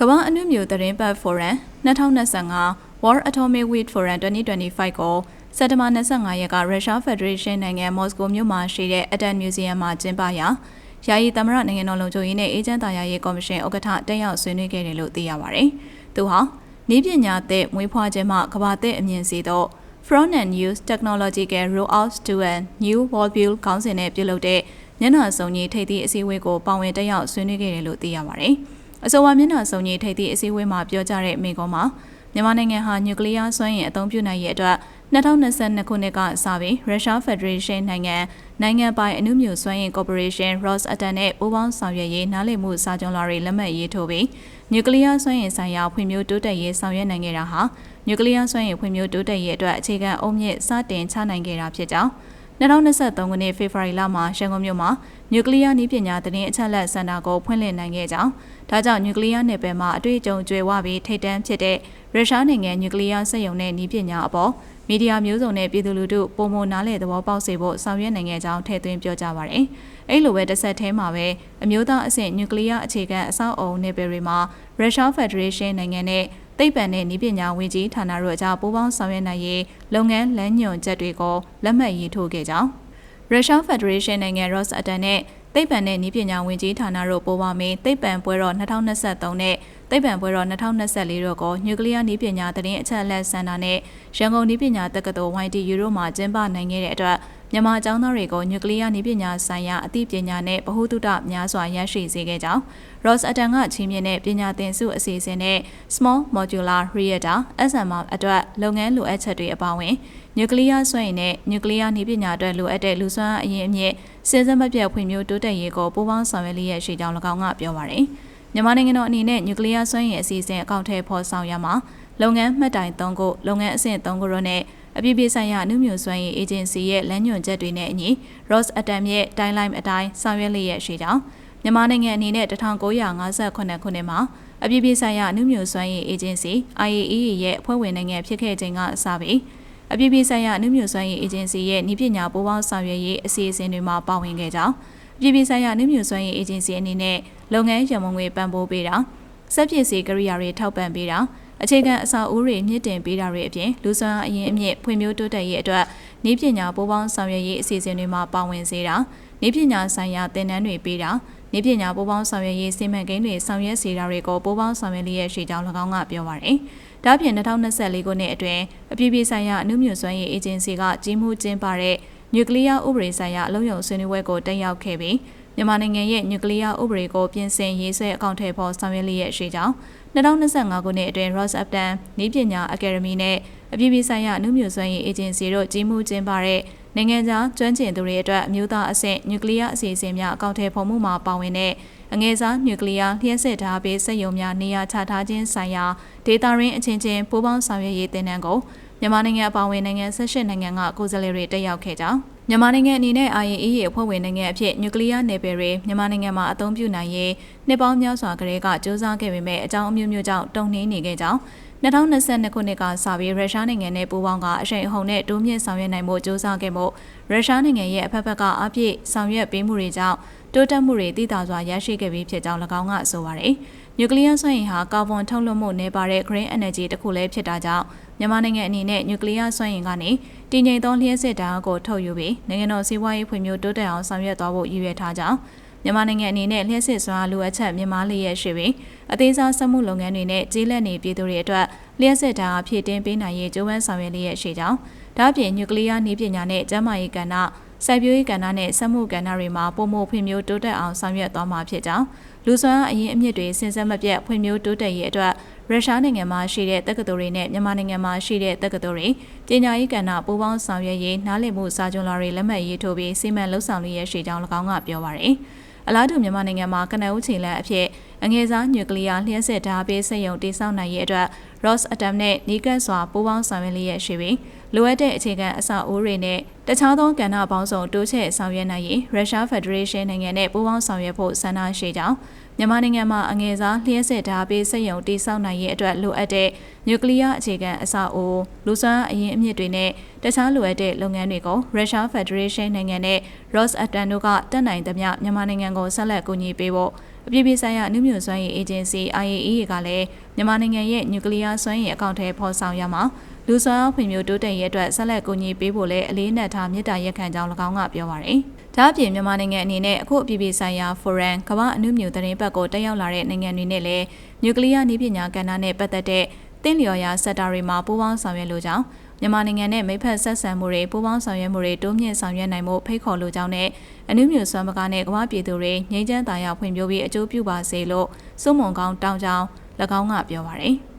ကမ္ဘာအနုမျိုးသတင်းပတ် Forum 2025 World Atomic Week Forum 2025ကိုစက်တဘာ25ရက်ကရုရှားဖက်ဒရေးရှင်းနိုင်ငံမော်စကိုမြို့မှာရှိတဲ့အတန်မြူဇီယံမှာကျင်းပရာယာယီသမရနိုင်ငံတော်လုံခြုံရေးနဲ့အေဂျင့်တာယာရေးကော်မရှင်ဥက္ကဋ္ဌတက်ရောက်ဆွေးနွေးခဲ့တယ်လို့သိရပါတယ်။သူဟာဤပညာသစ်မွေးဖွားခြင်းမှကမ္ဘာသစ်အမြင်စီသော Front and News Technological Rollout to a New Worldview ခေါင်းစဉ်နဲ့ပြုလုပ်တဲ့ညနာဆောင်ကြီးထိပ်သီးအစည်းအဝေးကိုပါဝင်တက်ရောက်ဆွေးနွေးခဲ့တယ်လို့သိရပါတယ်။ အဆိုပါမျက်နှာစုံကြီးထိပ်သီးအစည်းအဝေးမှာပြောကြားတဲ့မိန့်ခွန်းမှာမြန်မာနိုင်ငံဟာနျူကလ িয়ার စွမ်းအင်အသုံးပြုနိုင်ရေးအတွက်2022ခုနှစ်ကစပြီးရုရှားဖက်ဒရေးရှင်းနိုင်ငံနိုင်ငံပိုင်အနုမြူစွမ်းအင်ကော်ပိုရေးရှင်း Rosatom နဲ့ပူးပေါင်းဆောင်ရွက်ရေးနားလည်မှုစာချုပ်လာတွေလက်မှတ်ရေးထိုးပြီးနျူကလ িয়ার စွမ်းအင်ဆိုင်ရာဖွံ့ဖြိုးတိုးတက်ရေးဆောင်ရွက်နိုင်ခဲ့တာဟာနျူကလ িয়ার စွမ်းအင်ဖွံ့ဖြိုးတိုးတက်ရေးအတွက်အခြေခံအုံမြင့်စတင်ချနိုင်ခဲ့တာဖြစ်ကြောင်း 2023ခုနှစ်ဖေဖော်ဝါရီလမှာရန်ကုန်မြို့မှာနျူကလ িয়ার နည်းပညာသတင်းအချက်အလက်စင်တာကိုဖွင့်လှစ်နိုင်ခဲ့ကြောင်းဒါကြောင့်နျူကလ িয়ারနယ်ပယ်မှာအတွေ့အကြုံကျွေဝပြီးထိတ်တန့်ဖြစ်တဲ့ရုရှားနိုင်ငံနျူကလ িয়ার စက်ရုံနဲ့နည်းပညာအပေါ်မီဒီယာမျိုးစုံနဲ့ပြည်သူလူထုပုံမနားလေသဘောပေါက်စေဖို့ဆောင်ရွက်နိုင်ခဲ့ကြောင်းထည့်သွင်းပြောကြားပါရယ်။အဲ့လိုပဲတစ်ဆက်တည်းမှာပဲအမျိုးသားအဆင့်နျူကလ িয়ার အခြေခံအဆောက်အအုံနယ်ပယ်တွေမှာရုရှားဖက်ဒရေးရှင်းနိုင်ငံနဲ့ သိပ္ပံနဲ့နည်းပညာဝန်ကြီးဌာနတို့အကြားပူးပေါင်းဆောင်ရွက်နိုင်ရေးလုပ်ငန်းလမ်းညွှန်ချက်တွေကိုလက်မှတ်ရေးထိုးခဲ့ကြောင်းရုရှားဖက်ဒရေးရှင်းနိုင်ငံ Rosatom နဲ့သိပ္ပံနဲ့နည်းပညာဝန်ကြီးဌာနတို့ပိုးပါမင်းသိပ္ပံပွဲတော်2023နဲ့သိပ္ပံပွဲတော်2024တို့ကိုနျူကလ িয়ার နည်းပညာသတင်းအချက်အလက်စင်တာနဲ့ရန်ကုန်နည်းပညာတက္ကသိုလ် YT ယူရိုမှာကျင်းပနိုင်ခဲ့တဲ့အတွက် မြန်မာကျောင်းသားတွေကိုနျူကလ িয়ার နည်းပညာဆိုင်ရာအသိပညာနဲ့ဗဟုသုတများစွာရရှိစေခဲ့ကြောင်း Ross Atom ကချီးမြှင့်တဲ့ပညာသင်စုအစီအစဉ်နဲ့ Small Modular Reactor SMR အတွက်လုပ်ငန်းလိုအပ်ချက်တွေအပါအဝင်နျူကလ িয়ার စွမ်းအင်နဲ့နျူကလ িয়ার နည်းပညာအတွက်လိုအပ်တဲ့လူစွမ်းအရင်းအမြစ်စဉ်ဆက်မပြတ်ဖွံ့ဖြိုးတိုးတက်ရေးကိုပူးပေါင်းဆောင်ရွက်လျက်ရှိကြောင်း၎င်းကပြောပါရယ်မြန်မာနိုင်ငံတော်အနေနဲ့နျူကလ িয়ার စွမ်းအင်အစီအစဉ်အကောင့်ထဲဖော်ဆောင်ရမှာ လုပ်ငန်းမှတ်တိုင်၃ခုလုပ်ငန်းအဆင့်၃ခုနဲ့အပြည့်ပြည့်ဆိုင်ရာအမှုမျိုးစွမ်းရည်အေဂျင်စီရဲ့လမ်းညွှန်ချက်တွေနဲ့အညီ Ross Atom ရဲ့ timeline အတိုင်းဆောင်ရွက်လျက်ရှိကြောင်းမြန်မာနိုင်ငံအနေနဲ့1958ခုနှစ်မှာအပြည့်ပြည့်ဆိုင်ရာအမှုမျိုးစွမ်းရည်အေဂျင်စီ IAEA ရဲ့အဖွဲ့ဝင်နိုင်ငံဖြစ်ခဲ့ခြင်းကအစပြီးအပြည့်ပြည့်ဆိုင်ရာအမှုမျိုးစွမ်းရည်အေဂျင်စီရဲ့ဤပညာပူးပေါင်းဆောင်ရွက်ရေးအစီအစဉ်တွေမှာပါဝင်ခဲ့ကြောင်းအပြည့်ပြည့်ဆိုင်ရာအမှုမျိုးစွမ်းရည်အေဂျင်စီအနေနဲ့လုပ်ငန်းရမုံငွေပံ့ပိုးပေးတာစက်ပစ္စည်းကိရိယာတွေထောက်ပံ့ပေးတာ အခြေခံအဆောက်အဦတွေမြင့်တင်ပေးတာတွေအပြင်လူစွမ်းအရင်အမြင့်ဖွံ့ဖြိုးတိုးတက်ရေးအတွက်နည်းပညာပိုးပေါင်းဆောင်ရွက်ရေးအစီအစဉ်တွေမှာပါဝင်စေတာနည်းပညာဆိုင်ရာသင်တန်းတွေပေးတာနည်းပညာပိုးပေါင်းဆောင်ရွက်ရေးစီမံကိန်းတွေဆောင်ရွက်စေတာတွေကိုပိုးပေါင်းဆောင်ရွက်လျက်ရှိကြောင်း၎င်းကပြောပါရယ်။ဒါ့ပြင်2024ခုနှစ်အတွင်းအပြည်ပြည်ဆိုင်ရာအမှုမြူစွမ်းရေးအေဂျင်စီကကြီးမှုကျင်းပတဲ့နျူကလ িয়ার ဥပဒေဆိုင်ရာအလုံးစုံဆွေးနွေးပွဲကိုတက်ရောက်ခဲ့ပြီး မြန်မာနိုင်ငံရဲ့နျူကလ িয়ার ဥပဒေကိုပြင်ဆင်ရေးဆွဲအကောင့်ထဲပေါ်ဆောင်ရွက်လျက်ရှိကြောင်း2025ခုနှစ်အတွင်း Ross Upton နည်းပညာအကယ်ဒမီနဲ့အပြည်ပြည်ဆိုင်ရာအမှုမျိုးစွမ်းရေးအေဂျင်စီတို့ကြီးမှုကျင်းပတဲ့နိုင်ငံခြားကျွမ်းကျင်သူတွေအတွက်အမျိုးသားအဆင့်နျူကလ িয়ার အစီအစဉ်များအကောင့်ထဲပေါ်မှုမှာပါဝင်တဲ့အငယ်စားနျူကလ িয়ার လျှက်စစ်ထားပေးစက်ရုံများနေရာချထားခြင်းဆိုင်ရာဒေတာရင်းအချင်းချင်းပူးပေါင်းဆောင်ရွက်ရေးတင်နန်းကိုမြန်မာနိုင်ငံအပါအဝင်နိုင်ငံ၁၈နိုင်ငံကကိုယ်စားလှယ်တွေတက်ရောက်ခဲ့ကြောင်း မြန်မာနိုင်ငံအနေနဲ့ IAEA ရဲ့အဖွဲ့ဝင်နိုင်ငံအဖြစ်နျူကလ িয়ার နယ်ပယ်တွေမြန်မာနိုင်ငံမှာအသုံးပြုနိုင်ရေးနှစ်ပေါင်းများစွာကတည်းကစူးစမ်းခဲ့ပေမဲ့အကြောင်းအမျိုးမျိုးကြောင့်တုံ့နှိမ်နေခဲ့ကြောင်း2022ခုနှစ်ကစပြီးရုရှားနိုင်ငံနဲ့ပူးပေါင်းကအရှိန်အဟုန်နဲ့တိုးမြင့်ဆောင်ရွက်နိုင်မှုစူးစမ်းခဲ့မှုရုရှားနိုင်ငံရဲ့အဖက်ဖက်ကအပြည့်ဆောင်ရွက်ပေးမှုတွေကြောင့်တိုးတက်မှုတွေသိသာစွာရရှိခဲ့ပြီးဖြစ်ကြောင်း၎င်းကဆိုပါတယ်။နျူကလ িয়ার စွမ်းအင်ဟာကာဗွန်ထုတ်လွှတ်မှုနည်းပါးတဲ့ green energy တစ်ခုလည်းဖြစ်တာကြောင့် မြန်မာနိုင်ငံအနေနဲ့နျူကလ িয়ার စွမ်းအင်ကနေတည်ငြိမ်သောလျှက်စစ်ဓာတ်ကိုထုတ်ယူပြီးနိုင်ငံတော်စီးပွားရေးဖွံ့ဖြိုးတိုးတက်အောင်ဆောင်ရွက်သွားဖို့ရည်ရွယ်ထားကြောင်းမြန်မာနိုင်ငံအနေနဲ့လျှက်စစ်စွမ်းအားလိုအပ်ချက်မြင့်မားလျက်ရှိပြီးအသေးစားစက်မှုလုပ်ငန်းတွေနဲ့ကျေးလက်နေပြည်သူတွေအတွက်လျှက်စစ်ဓာတ်ဖြည့်တင်းပေးနိုင်ရေးကြိုးပမ်းဆောင်ရွက်လျက်ရှိကြောင်းဒါ့အပြင်နျူကလ িয়ার နည်းပညာနဲ့ကျန်းမာရေးကဏ္ဍစိုက်ပျိုးရေးကဏ္ဍနဲ့စက်မှုကဏ္ဍတွေမှာပုံမှုဖွံ့ဖြိုးတိုးတက်အောင်ဆောင်ရွက်သွားမှာဖြစ်ကြောင်း လူစွမ်းအရင်အမြင့်တွေစဉ်ဆက်မပြတ်ဖွံ့ဖြိုးတိုးတက်ရေးအတွက်ရုရှားနိုင်ငံမှာရှိတဲ့တက္ကသိုလ်တွေနဲ့မြန်မာနိုင်ငံမှာရှိတဲ့တက္ကသိုလ်တွေပညာရေးကဏ္ဍပူးပေါင်းဆောင်ရွက်ရေးနားလည်မှုစာချုပ်လာတွေလက်မှတ်ရေးထိုးပြီးစီမံလှုပ်ဆောင်လျက်ရှိကြောင်း၎င်းကပြောပါရယ်အလားတူမြန်မာနိုင်ငံမှာကနအုပ်ချီလန်အဖြစ်အငယ်စားနျူကလ িয়ার လျှက်စစ်ဓာတ်ပေးစက်ရုံတည်ဆောက်နိုင်ရေးအတွက် Ross Atom နဲ့နီးကပ်စွာပူးပေါင်းဆောင်ရွက်လျက်ရှိပြီးလိုအပ်တဲ့အခြေခံအဆောက်အဦတွေနဲ့ တခြားသောကဏ္ဍပေါင်းစုံတိုးချဲ့ဆောင်ရွက်နိုင်ရေးရုရှားဖက်ဒရေးရှင်းနိုင်ငံနဲ့ပူးပေါင်းဆောင်ရွက်ဖို့ဆန္ဒရှိကြောင်းမြန်မာနိုင်ငံမှာအငယ်စားလျှက်စစ်ဓာတ်ပေးစက်ရုံတည်ဆောက်နိုင်ရေးအတွက်လိုအပ်တဲ့နျူကလ িয়ার အခြေခံအဆောက်အဦလူစွမ်းအရင်းအမြစ်တွေနဲ့တခြားလိုအပ်တဲ့လုပ်ငန်းတွေကိုရုရှားဖက်ဒရေးရှင်းနိုင်ငံနဲ့ Rosatom တို့ကတက်နိုင်သမျှမြန်မာနိုင်ငံကိုဆက်လက်ကူညီပေးဖို့အပြည်ပြည်ဆိုင်ရာအနုမြူစွမ်းရည်အေဂျင်စီ IAEA ကလည်းမြန်မာနိုင်ငံရဲ့နျူကလ িয়ার စွမ်းရည်အကောင့်ထဲဖော်ဆောင်ရမှာ လူစွမ်းအားဖွံ့ဖြိုးတိုးတက်ရေးအတွက်ဆက်လက်ကူညီပေးဖို့လည်းအလေးနက်ထားမြစ်တာရက်ခံကြောင်း၎င်းကပြောပါရယ်။ဒါအပြင်မြန်မာနိုင်ငံအနေနဲ့အခုအပြည်ပြည်ဆိုင်ရာဖိုရမ်ကမ္ဘာအနုမြူသတင်းပတ်ကိုတက်ရောက်လာတဲ့နိုင်ငံတွေနဲ့လည်းနျူကလ িয়ার နည်းပညာကဏ္ဍနဲ့ပတ်သက်တဲ့တင်းလျော်ရာစက်တာတွေမှာပူးပေါင်းဆောင်ရွက်လိုကြောင်းမြန်မာနိုင်ငံနဲ့မိဖက်ဆက်ဆံမှုတွေပူးပေါင်းဆောင်ရွက်မှုတွေတိုးမြင့်ဆောင်ရွက်နိုင်မှုဖိတ်ခေါ်လိုကြောင်းနဲ့အနုမြူစွမ်းပကားနဲ့ကမ္ဘာပြည်သူတွေငြိမ်းချမ်းသာယာဖွံ့ဖြိုးပြီးအကျိုးပြုပါစေလို့စုမုံကောင်းတောင်းကြောင်း၎င်းကပြောပါရယ်။